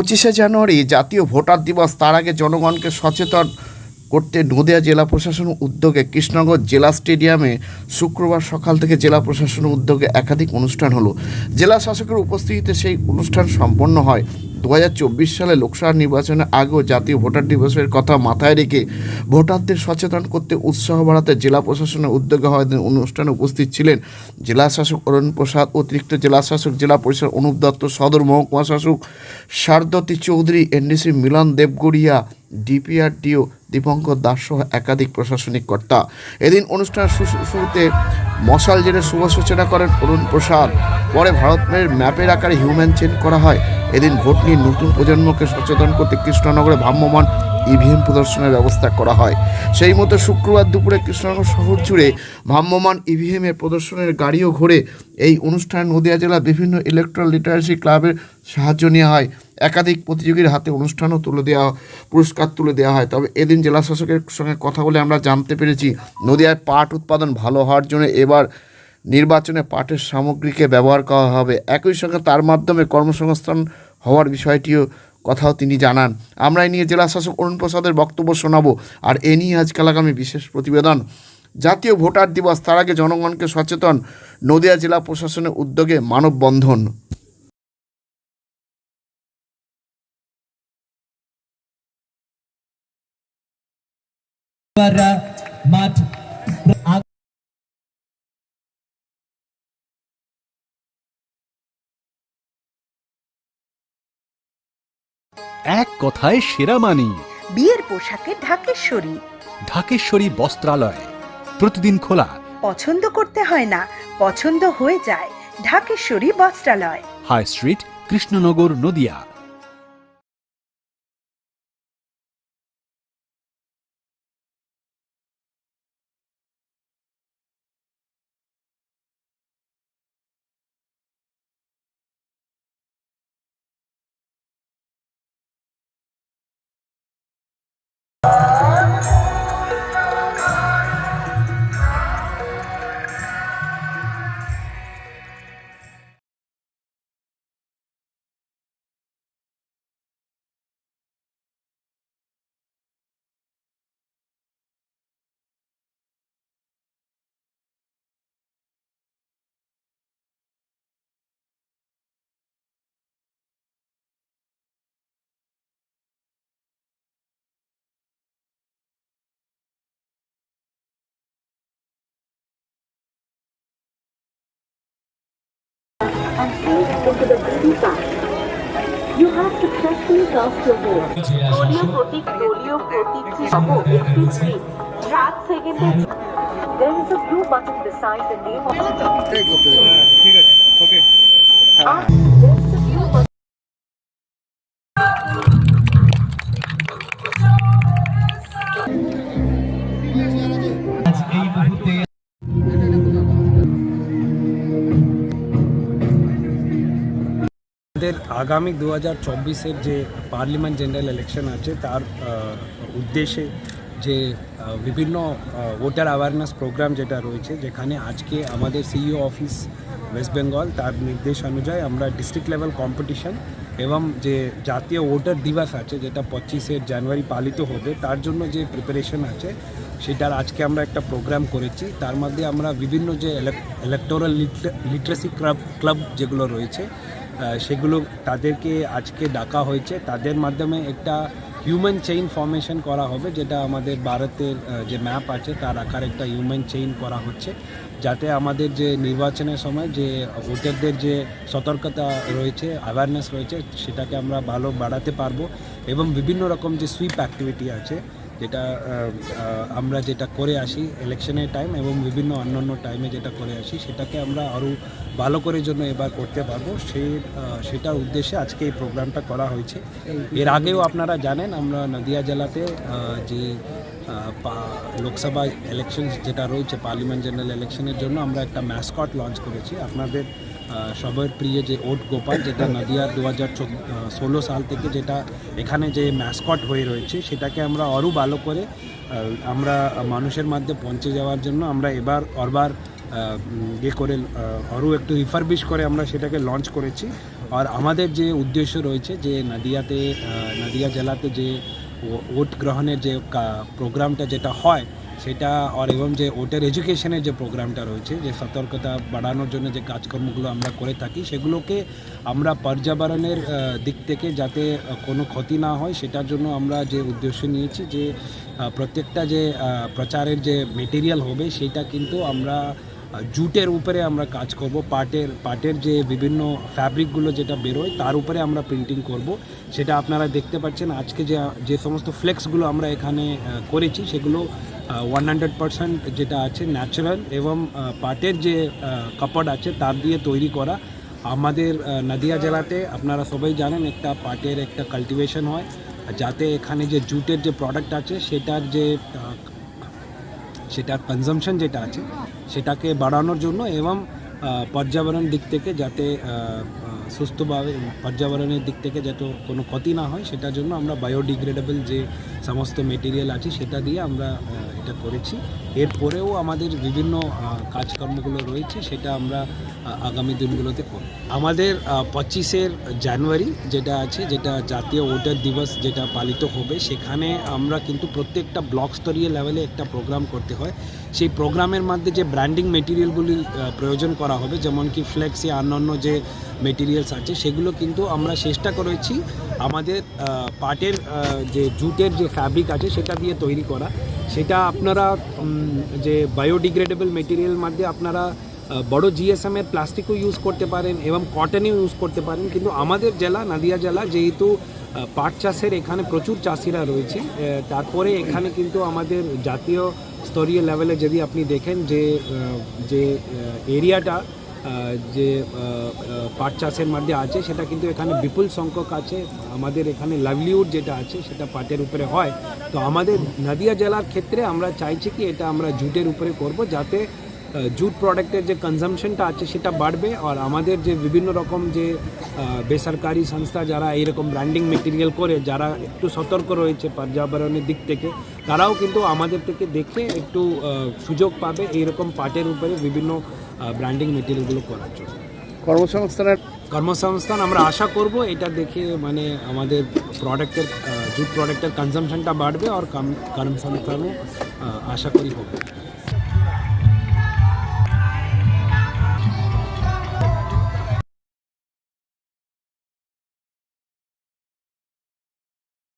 পঁচিশে জানুয়ারি জাতীয় ভোটার দিবস, তার আগে জনগণকে সচেতন করতে নদিয়া জেলা প্রশাসন উদ্যোগে কৃষ্ণনগর জেলা স্টেডিয়ামে শুক্রবার সকাল থেকে জেলা প্রশাসন উদ্যোগে একাধিক অনুষ্ঠান হলো। জেলা শাসকের উপস্থিতিতে সেই অনুষ্ঠান সম্পন্ন হয়। দু হাজার চব্বিশ সালে লোকসভা নির্বাচনের আগেও জাতীয় ভোটার দিবসের কথা মাথায় রেখে ভোটারদের সচেতন করতে উৎসাহ বাড়াতে জেলা প্রশাসনের উদ্যোগে হয়। অনুষ্ঠানে উপস্থিত ছিলেন জেলা শাসক অরুণ প্রসাদ, অতিরিক্ত জেলা শাসক, জেলা পরিষদ অনুপ দত্ত, সদর মহকুমা শাসক শারদতী চৌধুরী এনডিসি মিলন দেবগড়িয়া ডিপিআরডিও দীপঙ্কর দাস সহ একাধিক প্রশাসনিক কর্তা। এদিন অনুষ্ঠান শুরুতে মশাল জেলে শুভ সূচনা করেন অরুণ প্রসাদ। পরে ভারতের ম্যাপের আকারে হিউম্যান চেন করা হয়। এদিন ভোট নিয়ে নতুন প্রজন্মকে সচেতন করতে কৃষ্ণনগরে ভ্রাম্যমাণ ইভিএম প্রদর্শনের ব্যবস্থা করা হয়। সেই মতো শুক্রবার দুপুরে কৃষ্ণনগর শহর জুড়ে ভ্রাম্যমাণ ইভিএমের প্রদর্শনের গাড়িও ঘোরে। এই অনুষ্ঠানে নদিয়া জেলার বিভিন্ন ইলেকট্রাল লিটারেসি ক্লাবের সাহায্য নেওয়া হয়। একাধিক প্রতিযোগীর হাতে অনুষ্ঠানও তুলে দেওয়া, পুরস্কার তুলে দেওয়া হয়। তবে এদিন জেলা শাসকের সঙ্গে কথা বলে আমরা জানতে পেরেছি, নদিয়ায় পাট উৎপাদন ভালো হওয়ার জন্য এবার নির্বাচনে পাটের সামগ্রীকে ব্যবহার করা হবে। একই সঙ্গে তার মাধ্যমে কর্মসংস্থান হওয়ার বিষয়টিও কথাও তিনি জানান। আমরা এই নিয়ে জেলা শাসক অরুণ প্রসাদের বক্তব্য শোনাবো। আর এ নিয়ে আজকাল আগামী বিশেষ প্রতিবেদন। জাতীয় ভোটার দিবস, তার আগে জনগণকে সচেতন। নদিয়া জেলা প্রশাসনের উদ্যোগে মানববন্ধন। মাঠ এক কথায় সেরা মানি। বিয়ের পোশাকে ঢাকেশ্বরী। ঢাকেশ্বরী বস্ত্রালয়। প্রতিদিন খোলা। পছন্দ করতে হয় না পছন্দ হয়ে যায়। Dhakeshwari Bastralaya. High street Krishnanagar Nadia. and save into the BB pack. You have successfully cast your vote. দলীয় প্রতীক দলীয় প্রতীকটি সহ একটি স্লিপ সাত সেকেন্ডে There is a blue button beside the name of ঠিক আছে ওকে Ah, আমাদের আগামী দু হাজার চব্বিশের যে পার্লামেন্ট জেনারেল ইলেকশন আছে, তার উদ্দেশ্যে যে বিভিন্ন ভোটার অ্যাওয়ারনেস প্রোগ্রাম যেটা রয়েছে, যেখানে আজকে আমাদের সিইও অফিস ওয়েস্ট বেঙ্গল তার নির্দেশ অনুযায়ী আমরা ডিস্ট্রিক্ট লেভেল কম্পিটিশন এবং যে জাতীয় ভোটার দিবস আছে, যেটা পঁচিশে জানুয়ারি পালিত হবে, তার জন্য যে প্রিপারেশন আছে, সেটার আজকে আমরা একটা প্রোগ্রাম করেছি। তার মধ্যে আমরা বিভিন্ন যে ইলেকটোরাল লিটারেসি ক্লাব ক্লাব যেগুলো রয়েছে সেগুলো তাদেরকে আজকে ডাকা হয়েছে। তাদের মাধ্যমে একটা হিউম্যান চেইন ফর্মেশন করা হবে, যেটা আমাদের ভারতের যে ম্যাপ আছে, তার আকার একটা হিউম্যান চেইন করা হচ্ছে। যাতে আমাদের যে নির্বাচনের সময় যে ভোটারদের যে সতর্কতা রয়েছে অ্যাওয়ারনেস রয়েছে, সেটাকে আমরা ভালো বাড়াতে পারব। এবং বিভিন্ন রকম যে সুইপ অ্যাক্টিভিটি আছে যেটা আমরা যেটা করে আসি ইলেকশনের টাইম এবং বিভিন্ন অন্যান্য টাইমে যেটা করে আসি, সেটাকে আমরা আরও ভালো করে জন্য এবার করতে পারব, সে সেটার উদ্দেশ্যে আজকে এই প্রোগ্রামটা করা হয়েছে। এর আগেও আপনারা জানেন, আমরা নদিয়া জেলাতে যে লোকসভা ইলেকশন যেটা রয়েছে পার্লামেন্ট জেনারেল ইলেকশনের জন্য আমরা একটা ম্যাসকট লঞ্চ করেছি। আপনাদের সবার প্রিয় যে ওট গোপাল, যেটা নদিয়ার দু হাজার ষোলো সাল থেকে যেটা এখানে যে ম্যাসকট হয়ে রয়েছে, সেটাকে আমরা আরও ভালো করে আমরা মানুষের মধ্যে পৌঁছে যাওয়ার জন্য আমরা এবার অরবার ইয়ে করে আরও একটু রিফারবিশ করে আমরা সেটাকে লঞ্চ করেছি। আর আমাদের যে উদ্দেশ্য রয়েছে যে নদিয়াতে নদিয়া জেলাতে যে ও- ভোট গ্রহণের যে প্রোগ্রামটা যেটা হয় সেটা আর এবং যে ওটার এডুকেশনের যে প্রোগ্রামটা রয়েছে, যে সতর্কতা বাড়ানোর জন্য যে কাজকর্মগুলো আমরা করে থাকি, সেগুলোকে আমরা পর্যাবরণের দিক থেকে যাতে কোনো ক্ষতি না হয়, সেটার জন্য আমরা যে উদ্দেশ্য নিয়েছি যে প্রত্যেকটা যে প্রচারের যে মেটেরিয়াল হবে, সেটা কিন্তু আমরা জুটের উপরে আমরা কাজ করব। পাটের পাটের যে বিভিন্ন ফ্যাব্রিকগুলো যেটা বেরোয়, তার উপরে আমরা প্রিন্টিং করব। সেটা আপনারা দেখতে পাচ্ছেন। আজকে যে যে সমস্ত ফ্লেক্সগুলো আমরা এখানে করেছি, সেগুলো ওয়ান হান্ড্রেড পারসেন্ট যেটা আছে ন্যাচারাল এবং পাটের যে কাপড় আছে তার দিয়ে তৈরি করা। আমাদের নদিয়া জেলাতে আপনারা সবাই জানেন একটা পাটের একটা কাল্টিভেশন হয়। যাতে এখানে যে জুটের যে প্রোডাক্ট আছে সেটার যে সেটার কনজামশন যেটা আছে সেটাকে বাড়ানোর জন্য এবং পর্যাবরণ দিক থেকে যাতে সুস্থভাবে পর্যাবরণের দিক থেকে যাতে কোনো ক্ষতি না হয়, সেটার জন্য আমরা বায়োডিগ্রেডেবল যে সমস্ত মেটেরিয়াল আছে সেটা দিয়ে আমরা এটা করেছি। এরপরেও আমাদের বিভিন্ন কাজকর্মগুলো রয়েছে, সেটা আমরা আগামী দিনগুলোতে করব। আমাদের পঁচিশের জানুয়ারি যেটা আছে, যেটা জাতীয় ভোটার দিবস যেটা পালিত হবে, সেখানে আমরা কিন্তু প্রত্যেকটা ব্লক স্তরীয় লেভেলে একটা প্রোগ্রাম করতে হয়। সেই প্রোগ্রামের মধ্যে যে ব্র্যান্ডিং মেটেরিয়ালগুলি প্রয়োজন করা হবে, যেমন কি ফ্লেক্স, অন্যান্য যে মেটেরিয়ালস আছে, সেগুলো কিন্তু আমরা চেষ্টা করেছি আমাদের পাটের যে জুটের যে ফ্যাব্রিক আছে, সেটা দিয়ে তৈরি করা। সেটা আপনারা যে বায়োডিগ্রেডেবল মেটেরিয়াল মধ্যে আপনারা বড় জিএসএম এর প্লাস্টিকও ইউজ করতে পারেন এবং কটনও ইউজ করতে পারেন। কিন্তু আমাদের জেলা, নাদিয়া জেলা, যেহেতু পাট চাষের এখানে প্রচুর চাষিরা রয়েছে তারপরে এখানে কিন্তু আমাদের জাতীয় স্তরীয় লেভেলে যদি আপনি দেখেন যে যে এরিয়াটা যে পাট চাষের মধ্যে আছে, সেটা কিন্তু এখানে বিপুল সংখ্যক আছে। আমাদের এখানে লাইভলিহুড যেটা আছে, সেটা পাটের উপরে হয়। তো আমাদের নদিয়া জেলার ক্ষেত্রে আমরা চাইছি কি এটা আমরা জুটের উপরে করব, যাতে জুট প্রোডাক্টের যে কনজামশনটা আছে, সেটা বাড়বে। আর আমাদের যে বিভিন্ন রকম যে বেসরকারি সংস্থা যারা এইরকম ব্র্যান্ডিং মেটেরিয়াল করে, যারা একটু সতর্ক রয়েছে পর্যাবরণের দিক থেকে, তারাও কিন্তু আমাদের থেকে দেখে একটু সুযোগ পাবে এইরকম পাটের উপরে বিভিন্ন ব্র্যান্ডিং মেটেরিয়ালগুলো করার জন্য। কর্মসংস্থানের কর্মসংস্থান আমরা আশা করব এটা দেখে মানে আমাদের প্রোডাক্টের জুট প্রোডাক্টের কনজামশনটা বাড়বে আর কর্মসংস্থানও আশা করি হবে।